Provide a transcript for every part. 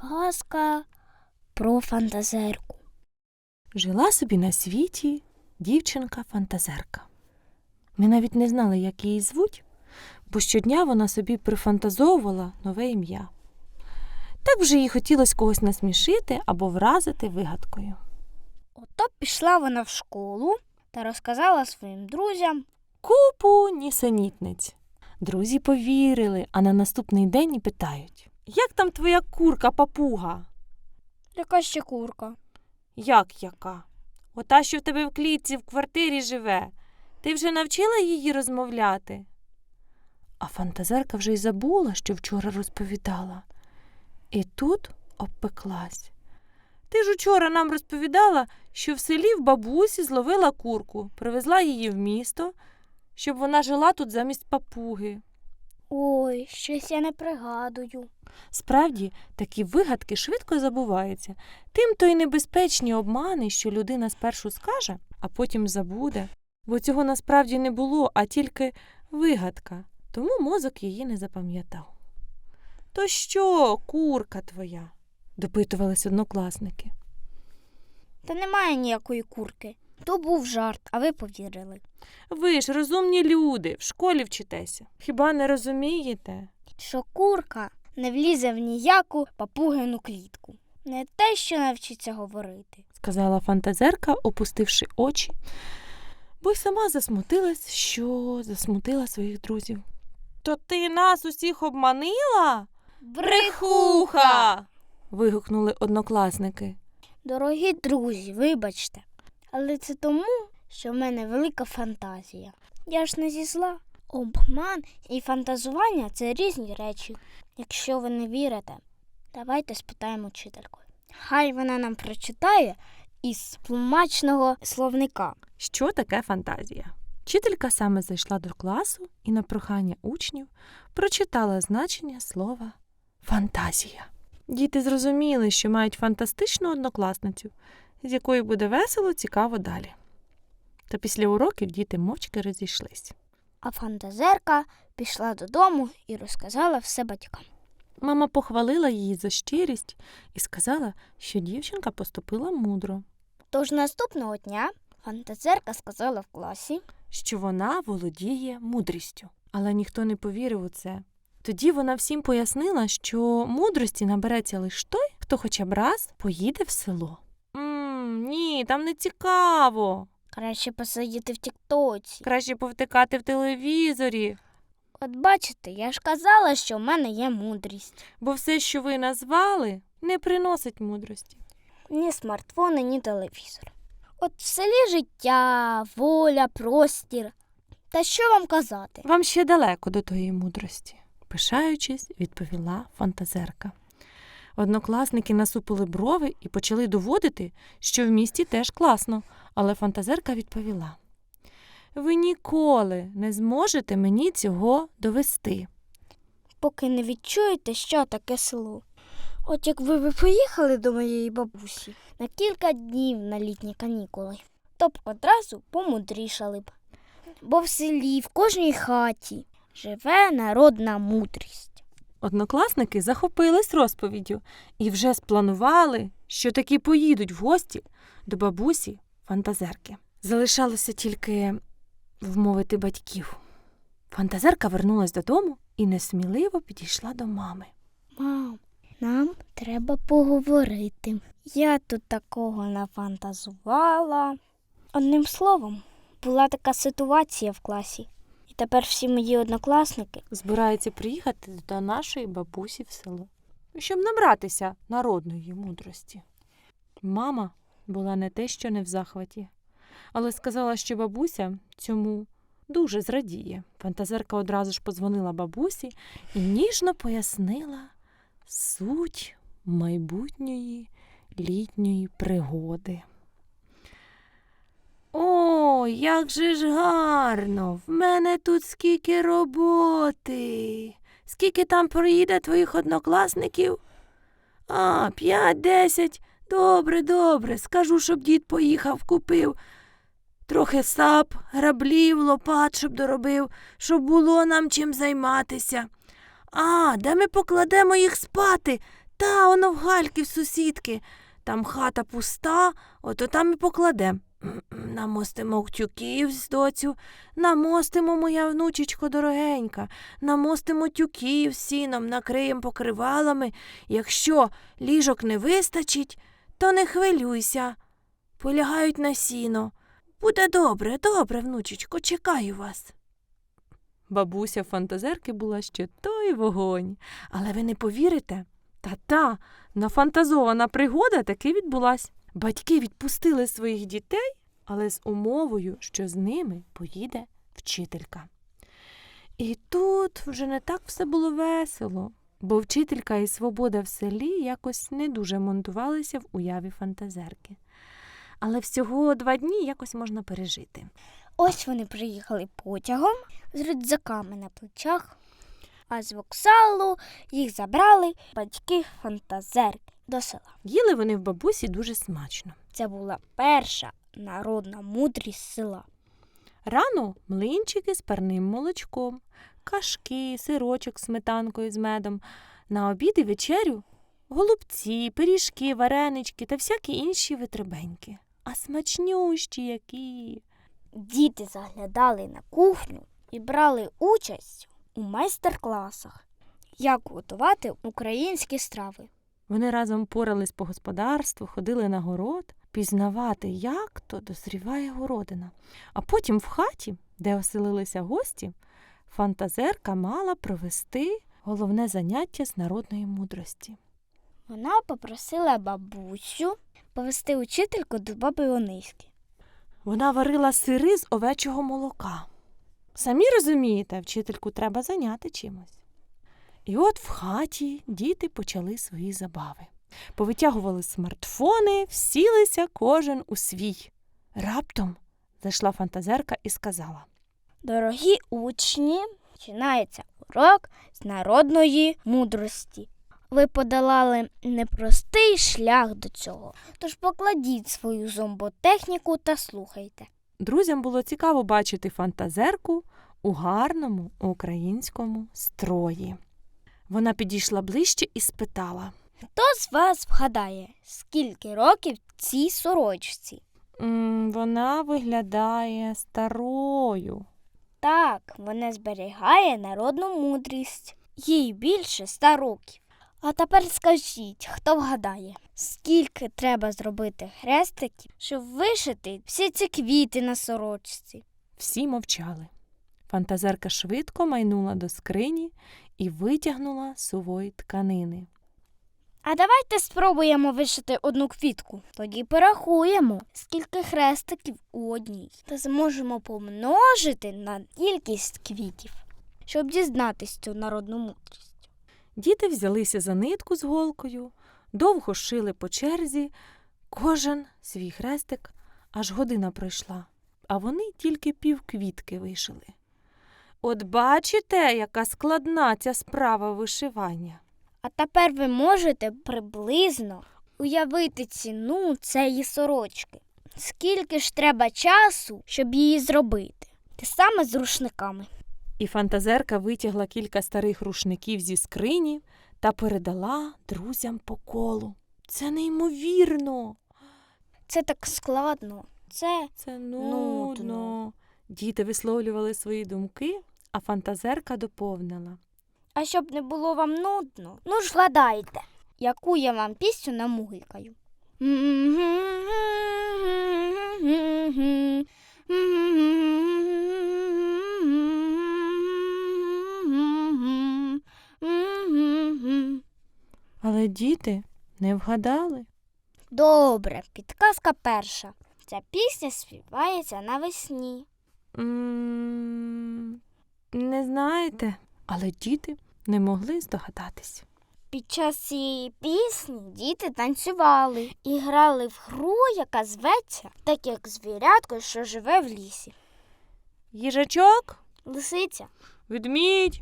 Казка про фантазерку. Жила собі на світі дівчинка-фантазерка. Ми навіть не знали, як її звуть, бо щодня вона собі прифантазовувала нове ім'я. Так вже їй хотілося когось насмішити або вразити вигадкою. Ото пішла вона в школу та розказала своїм друзям. Купу нісенітниць. Друзі повірили, а на наступний день і питають: Як там твоя курка папуга? Яка ще курка? Як яка? Ота, що в тебе в клітці в квартирі живе. Ти вже навчила її розмовляти? А фантазерка вже й забула, що вчора розповідала. І тут обпеклась. Ти ж учора нам розповідала, що в селі в бабусі зловила курку, привезла її в місто, щоб вона жила тут замість папуги. Ой, щось я не пригадую. Справді, такі вигадки швидко забуваються. Тим то й небезпечні обмани, що людина спершу скаже, а потім забуде. Бо цього насправді не було, а тільки вигадка, тому мозок її не запам'ятав. То що, курка твоя? допитувались однокласники. Та немає ніякої курки. То був жарт, а ви повірили. Ви ж розумні люди, в школі вчитеся. Хіба не розумієте? Що курка не влізе в ніяку папугину клітку. Не те, що навчиться говорити. сказала фантазерка, опустивши очі, бо й сама засмутилась, що засмутила своїх друзів. То ти нас усіх обманила? Брехуха. вигукнули однокласники. Дорогі друзі, вибачте, але це тому, що в мене велика фантазія. Я ж не зі зла. Обман і фантазування це різні речі. Якщо ви не вірите, давайте спитаємо вчительку. Хай вона нам прочитає із тлумачного словника. Що таке фантазія? Вчителька саме зайшла до класу і на прохання учнів прочитала значення слова фантазія. Діти зрозуміли, що мають фантастичну однокласницю, з якою буде весело, цікаво далі. Та після уроків діти мовчки розійшлись. А фантазерка пішла додому і розказала все батькам. Мама похвалила її за щирість і сказала, що дівчинка поступила мудро, Тож наступного дня фантазерка сказала в класі, що вона володіє мудрістю. Але ніхто не повірив у це. Тоді вона всім пояснила, що мудрості набереться лише той, хто хоча б раз поїде в село. Ні, там не цікаво. краще посидіти в тіктоці. Краще повтикати в телевізорі, От бачите, я ж казала, що в мене є мудрість. бо все, що ви назвали, не приносить мудрості. Ні смартфони, ні телевізор. От в селі життя, воля, простір. Та що вам казати? Вам ще далеко до тої мудрості, пишаючись, відповіла фантазерка. Однокласники насупили брови і почали доводити, що в місті теж класно, але фантазерка відповіла: Ви ніколи не зможете мені цього довести. Поки не відчуєте, що таке село. От як ви б поїхали до моєї бабусі на кілька днів на літні канікули, то б одразу помудрішали б. Бо в селі, в кожній хаті живе народна мудрість. Однокласники захопились розповіддю і вже спланували, що таки поїдуть в гості до бабусі фантазерки. Залишалося тільки вмовити батьків. Фантазерка вернулась додому і несміливо підійшла до мами. Мам, нам треба поговорити. Я тут такого нафантазувала. Одним словом, була така ситуація в класі. Тепер всі мої однокласники Збирається приїхати до нашої бабусі в село, щоб набратися народної мудрості. Мама була не те, що не в захваті, але сказала, що бабуся цьому дуже зрадіє. Фантазерка одразу ж позвонила бабусі і ніжно пояснила суть майбутньої літньої пригоди. О, як же ж гарно! В мене тут скільки роботи. Скільки там проїде твоїх однокласників? А, п'ять, десять. Добре, добре. Скажу, щоб дід поїхав, купив. Трохи сап, граблів, лопат, щоб доробив, щоб було нам чим займатися. А, де ми покладемо їх спати? Та, воно в гальки в сусідки. Там хата пуста, ото там і покладем. Намостимо тюків з доцю, намостимо, моя внучечко дорогенька, намостимо тюків сіном, накриєм покривалами. Якщо ліжок не вистачить, то не хвилюйся. Полягають на сіно. Буде добре, добре, внучечко, чекаю вас. Бабуся фантазерки була ще той вогонь. Але ви не повірите? Та-та, нафантазована пригода таки відбулась. Батьки відпустили своїх дітей, але з умовою, що з ними поїде вчителька. І тут вже не так все було весело, бо вчителька і свобода в селі якось не дуже монтувалися в уяві фантазерки. Але всього два дні якось можна пережити. Ось вони приїхали потягом з рюкзаками на плечах, а з вокзалу їх забрали батьки фантазерки до села. Їли вони в бабусі дуже смачно. Це була перша народна мудрість села. Рано млинчики з парним молочком, кашки, сирочок з сметанкою з медом. На обід і вечерю голубці, пиріжки, варенички та всякі інші витребеньки. А смачнющі які. Діти заглядали на кухню і брали участь у майстер-класах, як готувати українські страви. Вони разом порались по господарству, ходили на город, пізнавати, як то дозріває городина. А потім в хаті, де оселилися гості, фантазерка мала провести головне заняття з народної мудрості. Вона попросила бабусю повести учительку до баби Ониськи. Вона варила сири з овечого молока. Самі розумієте, вчительку треба зайняти чимось. І от в хаті діти почали свої забави. Повитягували смартфони, всілися кожен у свій. Раптом зайшла фантазерка і сказала: Дорогі учні, починається урок з народної мудрості. Ви подолали непростий шлях до цього, тож покладіть свою зомботехніку та слухайте. Друзям було цікаво бачити фантазерку у гарному українському строї. Вона підійшла ближче і спитала. Хто з вас вгадає, скільки років цій сорочці? «М, Вона виглядає старою. Так, вона зберігає народну мудрість. Їй більше ста років. А тепер скажіть, хто вгадає, скільки треба зробити хрестиків, щоб вишити всі ці квіти на сорочці? Всі мовчали. Фантазерка швидко майнула до скрині і витягнула сувої тканини. А давайте спробуємо вишити одну квітку. Тоді порахуємо, скільки хрестиків у одній, та зможемо помножити на кількість квітів, щоб дізнатись цю народну мудрість. Діти взялися за нитку з голкою, довго шили по черзі, кожен свій хрестик, аж година пройшла, а вони тільки півквітки вишили. От бачите, яка складна ця справа вишивання. А тепер ви можете приблизно уявити ціну цієї сорочки. Скільки ж треба часу, щоб її зробити? Те саме з рушниками. І фантазерка витягла кілька старих рушників зі скрині та передала друзям по колу. Це неймовірно. Це так складно. Це Це нудно. Нудно. Діти висловлювали свої думки, а фантазерка доповнила. а щоб не було вам нудно, ну ж вгадайте, яку я вам пісню намугикаю. Але діти не вгадали. Добре, підказка перша. Ця пісня співається навесні. Не знаєте, але діти не могли здогадатись. Під час цієї пісні діти танцювали і грали в гру, яка зветься, так як звірятко, що живе в лісі. Їжачок, Лисиця, ведмідь.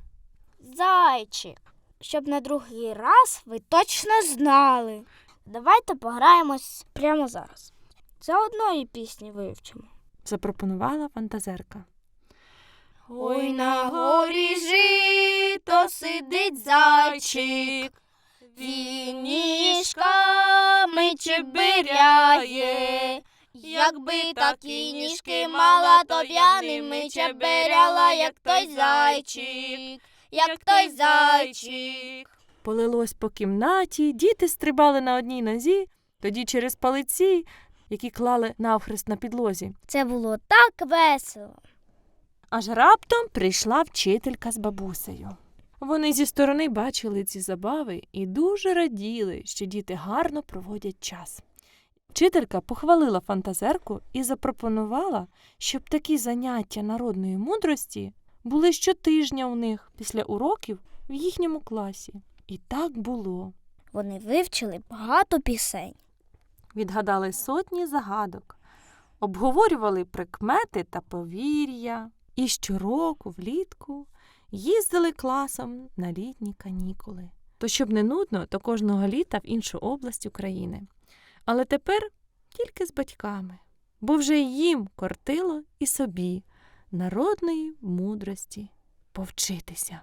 зайчик. Щоб на другий раз ви точно знали. Давайте пограємось прямо зараз. Це одної пісні вивчимо. запропонувала фантазерка. Ой на горі жито сидить зайчик, Ті ніжками чебиряє, якби такі ніжки мала, то б я ними чебиряла, як той зайчик, як той зайчик. Полилось по кімнаті, діти стрибали на одній нозі, тоді через палиці, які клали навхрест на підлозі. Це було так весело. Аж раптом прийшла вчителька з бабусею. Вони зі сторони бачили ці забави і дуже раділи, що діти гарно проводять час. Вчителька похвалила фантазерку і запропонувала, щоб такі заняття народної мудрості були щотижня у них після уроків в їхньому класі. І так було. Вони вивчили багато пісень. Відгадали сотні загадок, обговорювали прикмети та повір'я, і щороку влітку їздили класом на літні канікули. То щоб не нудно, то кожного літа в іншу область України. Але тепер тільки з батьками, бо вже їм кортило і собі народної мудрості повчитися.